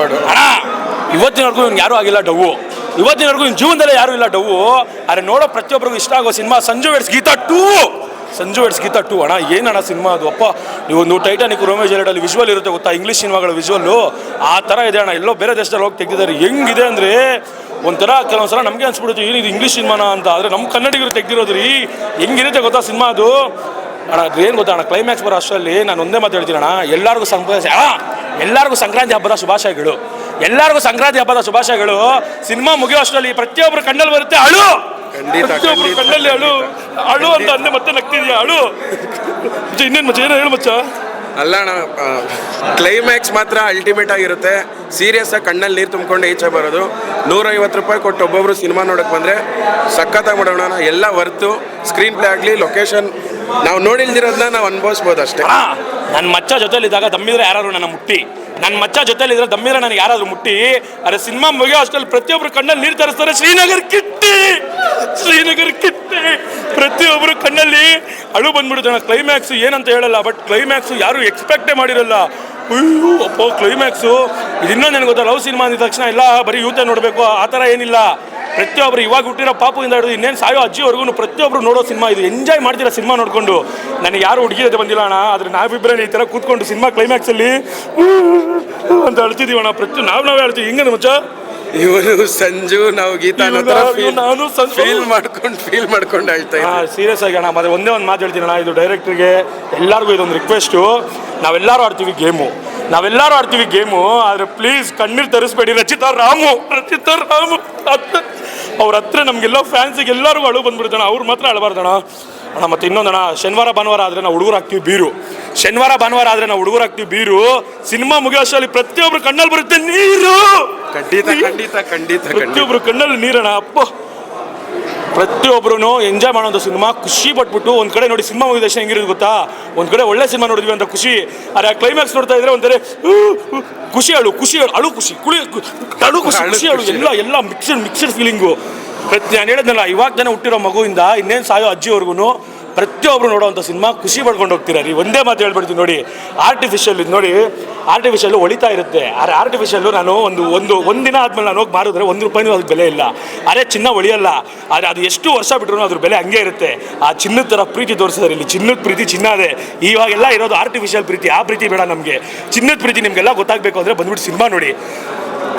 ಮಾಡು. ಅಣ್ಣ ಇವತ್ತಿನವರೆಗೂ ಇವ್ನು ಯಾರೂ ಆಗಿಲ್ಲ ಡವ್ವು. ಇವತ್ತಿನವರೆಗೂ ಇವ್ನ ಜೀವನದಲ್ಲೇ ಯಾರೂ ಇಲ್ಲ ಡವ್ವು. ಆದರೆ ನೋಡೋ ಪ್ರತಿಯೊಬ್ಬರಿಗೂ ಇಷ್ಟ ಆಗೋ cinema Sanju weds Geetha two. Sanju weds Geetha two. ಅಣ್ಣ, ಏನಣ್ಣ ಸಿನಿಮಾ ಅದು? ಅಪ್ಪ, ನೀವು ಒಂದು ಟೈಟಾನಿಕ್ ರೋಮೇಜ್ ಎರಡಲ್ಲಿ ವಿಜುವಲ್ ಇರುತ್ತೆ ಗೊತ್ತಾ? ಇಂಗ್ಲೀಷ್ ಸಿನಿಮಾಗಳ ವಿಜುವಲ್ಲು ಆ ಥರ ಇದೆ ಅಣ್ಣ. ಎಲ್ಲೋ ಬೇರೆ ದೇಶದಲ್ಲಿ ಹೋಗಿ ತೆಗೆದಿದ್ದಾರೆ. ಹೆಂಗಿದೆ ಅಂದರೆ ಒಂಥರ ಕೆಲವೊಂದ್ಸಲ ನಮಗೆ ಅನ್ಸ್ಬಿಡುತ್ತೆ ಇದು ಇಂಗ್ಲೀಷ್ ಸಿನಿಮಾನ ಅಂತ. ಆದರೆ ನಮ್ಮ ಕನ್ನಡಿಗರು ತೆಗ್ದಿರೋದು ರೀ ಹೆಂಗಿರುತ್ತೆ ಗೊತ್ತಾ ಸಿನಿಮಾ ಅದು? ಅಣ್ಣ ಏನು ಗೊತ್ತಾ ಅಣ್ಣ? ಕ್ಲೈಮ್ಯಾಕ್ಸ್ ಬರೋ ಅಷ್ಟರಲ್ಲಿ ನಾನು ಒಂದೇ ಮಾತು ಹೇಳ್ತೀನಿ ಅಣ್ಣ. ಎಲ್ಲರಿಗೂ ಸಂಪ್ರದಾಯ ಎಲ್ಲರಿಗೂ ಸಂಕ್ರಾಂತಿ ಹಬ್ಬದ ಶುಭಾಶಯಗಳು. ಎಲ್ಲರಿಗೂ ಸಂಕ್ರಾಂತಿ ಹಬ್ಬದ ಶುಭಾಶಯಗಳು. ಸಿನಿಮಾ ಮುಗಿಯೋ ಅಷ್ಟರಲ್ಲಿ ಪ್ರತಿಯೊಬ್ಬರು ಕಣ್ಣಲ್ಲಿ ಬರುತ್ತೆ ಅಳು! ಖಂಡಿತ, ಪ್ರತಿಯೊಬ್ಬರು ಕಣ್ಣಲ್ಲಿ ಅಳು! ಅಳು ಅಂತ ಅಂದೆ ಮತ್ತೆ ನಗ್ತಿದ್ಯಾ ಅಳು! ಮಚ್ಚ ಇನ್ನೇನು ಮಚ್ಚ ಏನೋ ಹೇಳು ಮಚ್ಚ? ಅಲ್ಲ ಕ್ಲೈಮ್ಯಾಕ್ಸ್ ಮಾತ್ರ ಅಲ್ಟಿಮೇಟ್ ಆಗಿರುತ್ತೆ. ಸೀರಿಯಸ್ ಆಗಿ ಕಣ್ಣಲ್ಲಿ ನೀರು ತುಂಬಿಕೊಂಡು ಈಚೆ ಬರೋದು. ನೂರೈವತ್ತು ರೂಪಾಯಿ ಕೊಟ್ಟು ಒಬ್ಬೊಬ್ರು ಸಿನಿಮಾ ನೋಡಕ್ ಬಂದ್ರೆ ಸಖತ್ತಾಗಿ ಮಾಡೋಣ. ಎಲ್ಲ ವರ್ತು ಸ್ಕ್ರೀನ್ ಪ್ಲೇ ಆಗಲಿ ಲೊಕೇಶನ್ ನಾವು ನೋಡಿಲ್ದಿರೋದನ್ನ ನಾವು ಅನುಭವಿಸ್ಬೋದು ಅಷ್ಟೇ. ನನ್ನ ಮಚ್ಚ ಜೊತೆಲಿದ್ದಾಗ ದಮ್ಮಿದ್ರೆ ಯಾರಾದ್ರು ನನ್ನ ಮುಟ್ಟಿ. ನನ್ನ ಮಚ್ಚ ಜೊತೆಲಿದ್ರೆ ದಮ್ಮಿದ್ರೆ ನನಗೆ ಯಾರಾದರೂ ಮುಟ್ಟಿ. ಅರೆ ಸಿನಿಮಾ ಮುಗಿಯೋ ಅಷ್ಟರಲ್ಲಿ ಪ್ರತಿಯೊಬ್ಬರು ಕಣ್ಣಲ್ಲಿ ನೀರು ತರಿಸ್ತಾರೆ, ಶ್ರೀನಗರ್ ಕಿಟ್ಟಿ! ಶ್ರೀನಗರ್ ಕಿಟ್ಟಿ! ಪ್ರತಿಯೊಬ್ಬರು ಕಣ್ಣಲ್ಲಿ ಅಳು ಬಂದ್ಬಿಡುತ್ತೆ. ಕ್ಲೈಮ್ಯಾಕ್ಸ್ ಏನಂತ ಹೇಳಲ್ಲ ಬಟ್ ಕ್ಲೈಮ್ಯಾಕ್ಸ್ ಯಾರು ಎಕ್ಸ್ಪೆಕ್ಟೇ ಮಾಡಿರಲ್ಲ. ಅಯ್ಯೋ, ಅಪ್ಪ ಕ್ಲೈಮ್ಯಾಕ್ಸು ಇನ್ನೊಂದು ನನಗೆ ಗೊತ್ತಲ್ಲ ಲವ್ ಸಿನಿಮಾ ಅಂದಿದ ತಕ್ಷಣ, ಇಲ್ಲ, ಬರೀ ಯೂತೆ ನೋಡಬೇಕು, ಆ ಥರ ಏನಿಲ್ಲ. ಪ್ರತಿಯೊಬ್ಬರು ಇವಾಗ ಹುಟ್ಟಿರೋ ಪಾಪದಿಂದ ಹಿಡಿದು ಇನ್ನೇನು ಸಾಯೋ ಅಜ್ಜಿವರೆಗೂ ಪ್ರತಿಯೊಬ್ಬರು ನೋಡೋ ಸಿನಿಮಾ ಇದು. ಎಂಜಾಯ್ ಮಾಡ್ತೀರಾ ಸಿನಿಮಾ ನೋಡಿಕೊಂಡು. ನನಗೆ ಯಾರು ಹುಡುಗಿ ಜೊತೆ ಬಂದಿಲ್ಲ ಅಣ್ಣ ಆದರೆ ನಾವಿಬ್ಬರೇ ಈ ಥರ ಕೂತ್ಕೊಂಡು ಸಿನಿಮಾ ಕ್ಲೈಮ್ಯಾಕ್ಸಲ್ಲಿ ಅಂತ ಅಳ್ತಿದ್ದೀವಣ್ಣ ಪ್ರತಿ ನಾವು ನಾವೇ ಅಳ್ತೀವಿ ಹಿಂಗೆ ಮಚ್ಚ? ಇವನು ಸಂಜು ನಾವು ಗೀತಾ ನಾನು. ಫೀಲ್ ಮಾಡ್ಕೊಂಡು ಫೀಲ್ ಮಾಡ್ಕೊಂಡು ಆಯ್ತಾ ಹಾಂ ಸೀರಿಯಸ್ ಆಗಿ ಅಣ್ಣ ಮತ್ತೆ ಒಂದೇ ಒಂದು ಮಾತು ಹೇಳ್ತೀನಿ ಅಣ್ಣ. ಇದು ಡೈರೆಕ್ಟ್ರಿಗೆ ಎಲ್ಲರಿಗೂ ಇದೊಂದು ರಿಕ್ವೆಸ್ಟು ನಾವೆಲ್ಲರೂ ಆಡ್ತೀವಿ ಗೇಮು ನಾವೆಲ್ಲರೂ ಆಡ್ತೀವಿ ಗೇಮು ಆದರೆ ಪ್ಲೀಸ್ ಕಣ್ಣೀರು ತರಿಸ್ಬೇಡಿ. ರಚಿತಾ ರಾಮು ರಚಿತಾ ರಾಮು. ಅವ್ರ ಹತ್ರ ನಮಗೆಲ್ಲ ಫ್ಯಾನ್ಸಿಗೆ ಎಲ್ಲರಿಗೂ ಅಳು ಬಂದ್ಬಿಡ್ತಾನ ಅವ್ರು ಮಾತ್ರ ಅಳಬಾರ್ದಣ ಅಣ್ಣ. ಮತ್ತೆ ಇನ್ನೊಂದಣ್ಣ ಶನಿವಾರ ಭಾನುವಾರ ಆದರೆ ನಾವು ಹುಡುಗರು ಹಾಕ್ತೀವಿ ಬೀರು. ಶನಿವಾರ ಭಾನುವಾರ ಆದರೆ ನಾವು ಹುಡುಗರು ಹಾಕ್ತೀವಿ ಬೀರು. ಸಿನಿಮಾ ಮುಗಿಯೋ ಪ್ರತಿಯೊಬ್ರು ಕಣ್ಣಲ್ಲಿ ಬರುತ್ತೆ ನೀರು. ಖಂಡಿತ ಖಂಡಿತ ಖಂಡಿತ ಖಂಡಿತ. ಪ್ರತಿಯೊಬ್ರು ಕಣ್ಣಲ್ಲಿ ನೀರಣ್ಣ. ಅಪ್ಪ. ಪ್ರತಿಯೊಬ್ಬರು ಎಂಜಾಯ್ ಮಾಡೋದು ಸಿನಿಮಾ ಖುಷಿ ಪಟ್ಬಿಟ್ಟು ಒಂದು ಕಡೆ ನೋಡಿ ಸಿನಿಮಾ ಮುಗಿದ ತಕ್ಷಣ ಹೆಂಗಿರೋದು ಗೊತ್ತಾ? ಒಂದು ಕಡೆ ಒಳ್ಳೆ ಸಿನಿಮಾ ನೋಡಿದ್ವಿ ಅಂತ ಖುಷಿ. ಅರೆ ಕ್ಲೈಮ್ಯಾಕ್ಸ್ ನೋಡ್ತಾ ಇದ್ರೆ ಒಂದರೆ ಖುಷಿ ಅಳು ಖುಷಿ ಅಳು ಅಳು ಖುಷಿ ಕುಳಿ ಅಳು ಖುಷಿ ಖುಷಿ. ಅಳು. ಎಲ್ಲ ಎಲ್ಲ ಮಿಕ್ಸಡ್ ಮಿಕ್ಸಡ್ ಫೀಲಿಂಗು ಪ್ರತಿ ನಾನು ಹೇಳಿದ್ನಲ್ಲ ಇವಾಗ ತಾನೇ ಹುಟ್ಟಿರೋ ಮಗುವಿಂದ ಇನ್ನೇನು ಸಾಯೋ ಅಜ್ಜಿವರೆಗೂ ಪ್ರತಿಯೊಬ್ಬರು ನೋಡೋವಂಥ ಸಿನಿಮಾ ಖುಷಿ ಪಡ್ಕೊಂಡು ಹೋಗ್ತೀರಾ. ರೀ ಒಂದೇ ಮಾತು ಹೇಳ್ಬಿಡ್ತೀನಿ ನೋಡಿ. ಆರ್ಟಿಫಿಷಿಯಲ್ ಇದು ನೋಡಿ ಆರ್ಟಿಫಿಷಿಯಲ್ ಒಳಿತಾ ಇರುತ್ತೆ. ಆದರೆ ಆರ್ಟಿಫಿಷಿಯಲ್ಲು ನಾನು ಒಂದು ಒಂದು ಒಂದಿನ ಆದಮೇಲೆ ನಾನು ಹೋಗಿ ಮಾರಿದ್ರೆ ಒಂದು ರೂಪಾಯಿನೂ ಅದಕ್ಕೆ ಬೆಲೆ ಇಲ್ಲ. ಅರೆ ಚಿನ್ನ ಒಳಿಯಲ್ಲ ಆದರೆ ಅದು ಎಷ್ಟು ವರ್ಷ ಬಿಟ್ರು ಅದ್ರ ಬೆಲೆ ಹಂಗೆ ಇರುತ್ತೆ. ಆ ಚಿನ್ನದ ಥರ ಪ್ರೀತಿ ತೋರಿಸಿದ್ರೆ ಇಲ್ಲಿ. ಚಿನ್ನದ ಪ್ರೀತಿ ಚಿನ್ನ ಅದೇ. ಇವಾಗೆಲ್ಲ ಇರೋದು ಆರ್ಟಿಫಿಷಿಯಲ್ ಪ್ರೀತಿ. ಆ ಪ್ರೀತಿ ಬೇಡ ನಮಗೆ. ಚಿನ್ನದ ಪ್ರೀತಿ ನಿಮಗೆಲ್ಲ ಗೊತ್ತಾಗಬೇಕು ಅಂದರೆ ಬಂದ್ಬಿಟ್ಟು ಸಿನಿಮಾ ನೋಡಿ.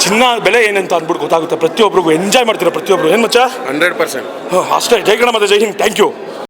ಚಿನ್ನ ಬೆಲೆ ಏನಂತ ಅಂದ್ಬಿಟ್ಟು ಗೊತ್ತಾಗುತ್ತೆ. ಪ್ರತಿಯೊಬ್ಬರಿಗೂ ಎಂಜಾಯ್ ಮಾಡ್ತೀರಾ ಪ್ರತಿಯೊಬ್ಬರು ಏನು ಮಚ್ಚ? Hundred percent. ಅಷ್ಟೇ. ಜೈ ಗಣ ಮತ್ತೆ ಜೈ ಹಿಂಗ್ ಥ್ಯಾಂಕ್ ಯು